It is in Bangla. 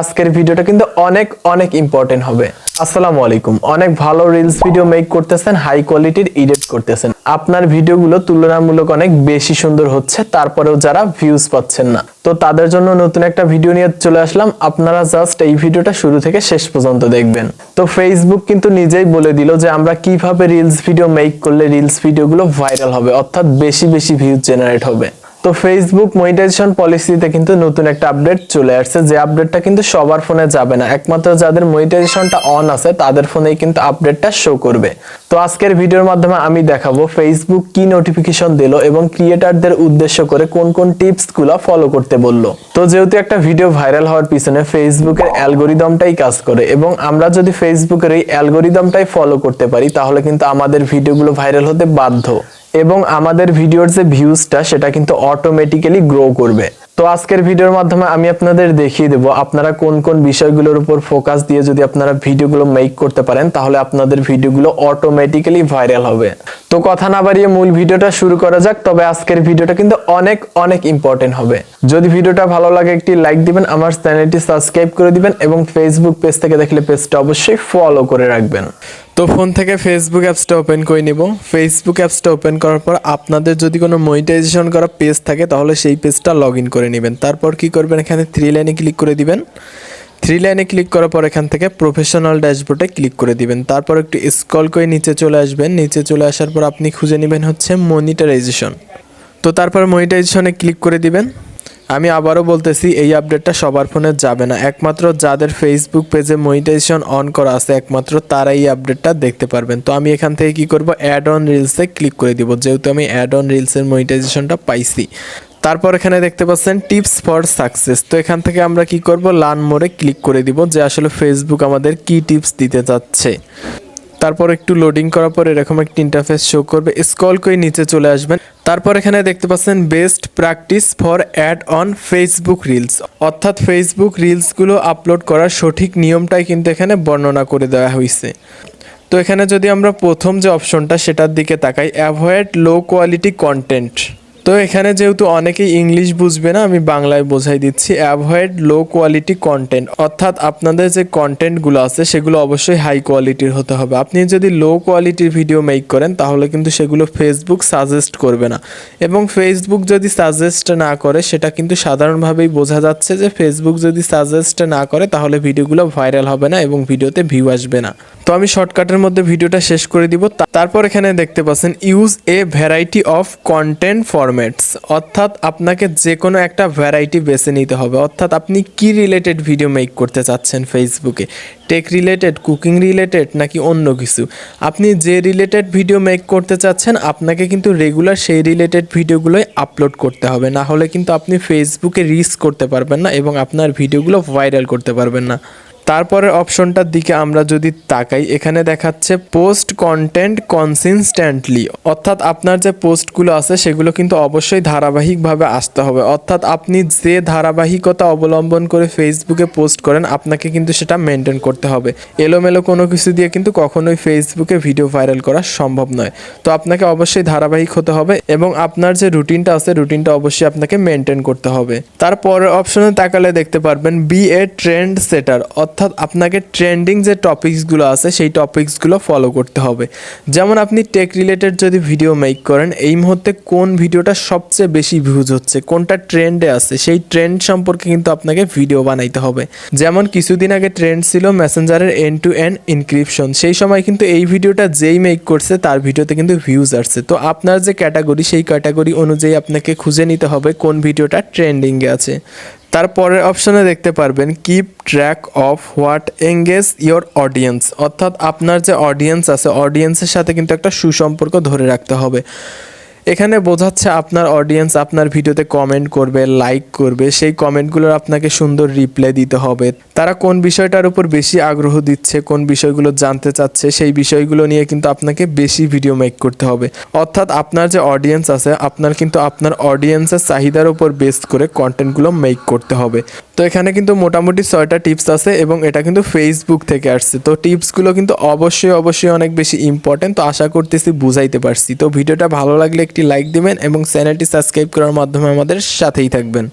আজকের ভিডিওটা কিন্তু অনেক অনেক ইম্পর্টেন্ট হবে। আসসালামু আলাইকুম। অনেক ভালো রিলস ভিডিও মেক করতেছেন হাই কোয়ালিটির এডিট করতেছেন। আপনার ভিডিওগুলো তুলনামূলক অনেক বেশি সুন্দর হচ্ছে, তারপরেও যারা ভিউজ পাচ্ছেন না। তো তাদের জন্য নতুন একটা ভিডিও নিয়ে চলে আসলাম। আপনারা জাস্ট এই ভিডিওটা শুরু থেকে শেষ পর্যন্ত দেখবেন। তো ফেসবুক কিন্তু নিজেই বলে দিল যে আমরা কীভাবে রিলস ভিডিও মেক করলে রিলস ভিডিওগুলো ভাইরাল হবে, অর্থাৎ বেশি বেশি ভিউজ জেনারেট হবে। তো ফেসবুক মনিটাইজেশন পলিসিতে কিন্তু নতুন একটা আপডেট চলে আসছে। যে আপডেটটা কিন্তু সবার ফোনে যাবে না। একমাত্র যাদের মনিটাইজেশনটা অন আছে, তাদের ফোনেই কিন্তু আপডেটটা শো করবে। তো আজকের ভিডিওর মাধ্যমে আমি দেখাবো ফেসবুক কি নোটিফিকেশন দিল এবং ক্রিয়েটারদের উদ্দেশ্য করে কোন কোন টিপসগুলো ফলো করতে বলল। তো যেহেতু একটা ভিডিও ভাইরাল হওয়ার পিছনে ফেসবুকের অ্যালগোরিদমটাই কাজ করে এবং আমরা যদি ফেসবুকের এই অ্যালগোরিদমটাই ফলো করতে পারি, তাহলে কিন্তু আমাদের ভিডিওগুলো ভাইরাল হতে বাধ্য। এবং আমাদের ভিডিওর যে ভিউজটা সেটা কিন্তু অটোমেটিক্যালি গ্রো করবে। তো আজকের ভিডিওর মাধ্যমে আমি আপনাদের দেখিয়ে দেব, আপনারা কোন কোন বিষয়গুলোর উপর ফোকাস দিয়ে যদি আপনারা ভিডিওগুলো মেক করতে পারেন, তাহলে আপনাদের ভিডিওগুলো অটোমেটিক্যালি ভাইরাল হবে। তো কথা না বাড়িয়ে মূল ভিডিওটা শুরু করা যাক, তবে আজকের ভিডিওটা কিন্তু অনেক অনেক ইম্পর্টেন্ট হবে। যদি ভিডিওটা ভালো লাগে, একটি লাইক দিবেন, আমার চ্যানেলটি সাবস্ক্রাইব করে দিবেন এবং ফেসবুক পেজ থেকে দেখলে পেজটা অবশ্যই ফলো করে রাখবেন। তো ফোন থেকে ফেসবুক অ্যাপসটা ওপেন করে নিব। ফেসবুক অ্যাপসটা ওপেন করার পর আপনাদের যদি কোনো মনিটাইজেশন করা পেজ থাকে, তাহলে সেই পেজটা লগ ইন করে নেবেন। তারপর কি করবেন? এখানে থ্রি লাইনে ক্লিক করে দিবেন। থ্রি লাইনে ক্লিক করার পর এখান থেকে প্রফেশনাল ড্যাশবোর্ডে ক্লিক করে দিবেন। তারপর একটু স্ক্রল করে নিচে চলে আসবেন। নিচে চলে আসার পর আপনি খুঁজে নেবেন হচ্ছে মনিটারাইজেশন তো তারপর মনিটাইজেশনে ক্লিক করে দিবেন। আমি আবারও বলতেছি, এই আপডেটটা সবার ফোনে যাবে না। একমাত্র যাদের ফেসবুক পেজে মনিটাইজেশন অন করা আছে, একমাত্র তারা এই আপডেটটা দেখতে পারবেন। তো আমি এখান থেকে কি করব? অ্যাড অন রিলসে ক্লিক করে দিব, যেহেতু আমি অ্যাড অন রিলসের মনিটাইজেশনটা পাইছি। তারপর এখানে দেখতে পাচ্ছেন টিপস ফর সাকসেস তো এখান থেকে আমরা কি করব? লান মোড়ে ক্লিক করে দিব, যে আসলে ফেসবুক আমাদের কি টিপস দিতে যাচ্ছে। তারপর একটু লোডিং করার পর এরকম একটি ইন্টারফেস শো করবে। স্ক্রল করে নিচে চলে আসবেন। তারপর এখানে দেখতে পাচ্ছেন best practice for ad on Facebook reels অর্থাৎ ফেসবুক রিলসগুলো আপলোড করার সঠিক নিয়মটাই কিন্তু এখানে বর্ণনা করে দেওয়া হয়েছে তো এখানে যদি আমরা প্রথম যে অপশনটা সেটার দিকে তাকাই। অ্যাভয়েড লো কোয়ালিটি কন্টেন্ট তো এখানে যেহেতু অনেকেই ইংলিশ বুঝবে না, আমি বাংলায় বোঝাই দিচ্ছি। অ্যাভয়েড লো কোয়ালিটি কন্টেন্ট অর্থাৎ আপনাদের যে কন্টেন্টগুলো আছে, সেগুলো অবশ্যই হাই কোয়ালিটির হতে হবে। আপনি যদি লো কোয়ালিটির ভিডিও মেক করেন, তাহলে কিন্তু সেগুলো ফেসবুক সাজেস্ট করবে না। এবং ফেসবুক যদি সাজেস্ট না করে, সেটা কিন্তু সাধারণভাবেই বোঝা যাচ্ছে যে ফেসবুক যদি সাজেস্ট না করে, তাহলে ভিডিওগুলো ভাইরাল হবে না এবং ভিডিওতে ভিউ আসবে না। তো আমি শর্টকাটের মধ্যে ভিডিওটা শেষ করে দিব। তারপর এখানে দেখতে পাচ্ছেন use a variety of content formats অর্থাৎ আপনাকে যে কোনো একটা ভ্যারাইটি বেছে নিতে হবে। অর্থাৎ আপনি কি রিলেটেড ভিডিও মেক করতে চাচ্ছেন ফেসবুকে টেক রিলেটেড কুকিং রিলেটেড নাকি অন্য কিছু? আপনি যে রিলেটেড ভিডিও মেক করতে চাচ্ছেন, আপনাকে কিন্তু রেগুলার সেই রিলেটেড ভিডিওগুলোই আপলোড করতে হবে। না হলে কিন্তু আপনি ফেসবুকে রিচ করতে পারবেন না এবং আপনার ভিডিওগুলো ভাইরাল করতে পারবেন না। তারপরের অপশনটার দিকে আমরা যদি তাকাই, এখানে দেখাচ্ছে পোস্ট কন্টেন্ট কনসিস্টেন্টলি অর্থাৎ আপনার যে পোস্টগুলো আছে, সেগুলো কিন্তু অবশ্যই ধারাবাহিকভাবে আসতে হবে। অর্থাৎ আপনি যে ধারাবাহিকতা অবলম্বন করে ফেসবুকে পোস্ট করেন, আপনাকে কিন্তু সেটা মেনটেন করতে হবে। এলোমেলো কোনো কিছু দিয়ে কিন্তু কখনোই ফেসবুকে ভিডিও ভাইরাল করা সম্ভব নয়। তো আপনাকে অবশ্যই ধারাবাহিক হতে হবে এবং আপনার যে রুটিনটা আছে রুটিনটা অবশ্যই আপনাকে মেনটেন করতে হবে। তারপরের অপশনে তাকালে দেখতে পারবেন বি এ ট্রেন্ড সেটার অর্থাৎ আপনাকে ট্রেন্ডিং যে টপিকসগুলো আছে, সেই টপিকসগুলো ফলো করতে হবে। যেমন আপনি টেক রিলেটেড যদি ভিডিও মেক করেন, এই মুহূর্তে কোন ভিডিওটা সবচেয়ে বেশি ভিউজ হচ্ছে, কোনটা ট্রেন্ডে আছে, সেই ট্রেন্ড সম্পর্কে কিন্তু আপনাকে ভিডিও বানাইতে হবে। যেমন কিছুদিন আগে ট্রেন্ড ছিল মেসেঞ্জারের এন্ড টু এন্ড ইনক্রিপশন সেই সময় কিন্তু এই ভিডিওটা যেই মেক করছে, তার ভিডিওতে কিন্তু ভিউজ আসছে। তো আপনার যে ক্যাটাগরি সেই ক্যাটাগরি অনুযায়ী আপনাকে খুঁজে নিতে হবে কোন ভিডিওটা ট্রেন্ডিংয়ে আছে। তারপরের অপশনে দেখতে পারবেন keep track of what engage your audience অর্থাৎ আপনার যে অডিয়েন্স আছে অডিয়েন্সের সাথে কিন্তু একটা সুসম্পর্ক ধরে রাখতে হবে। এখানে বোঝাচ্ছে আপনার অডিয়েন্স আপনার ভিডিওতে কমেন্ট করবে লাইক করবে, সেই কমেন্টগুলোর আপনাকে সুন্দর রিপ্লাই দিতে হবে। তারা কোন বিষয়টার উপর বেশি আগ্রহ দিচ্ছে, কোন বিষয়গুলো জানতে চাচ্ছে, সেই বিষয়গুলো নিয়ে কিন্তু আপনাকে বেশি ভিডিও মেক করতে হবে। অর্থাৎ আপনার যে অডিয়েন্স আছে, আপনার কিন্তু আপনার অডিয়েন্সের চাহিদার উপর বেস করে কন্টেন্টগুলো মেক করতে হবে। তো এখানে কিন্তু মোটামুটি ছয়টা টিপস আছে এবং এটা কিন্তু ফেসবুক থেকে আসছে। তো টিপসগুলো কিন্তু অবশ্যই অবশ্যই অনেক বেশি ইম্পর্টেন্ট তো আশা করতেছি বুঝাইতে পারছি। তো ভিডিওটা ভালো লাগলে একটি লাইক দিবেন এবং চ্যানেলটি সাবস্ক্রাইব করার মাধ্যমে আমাদের সাথেই থাকবেন।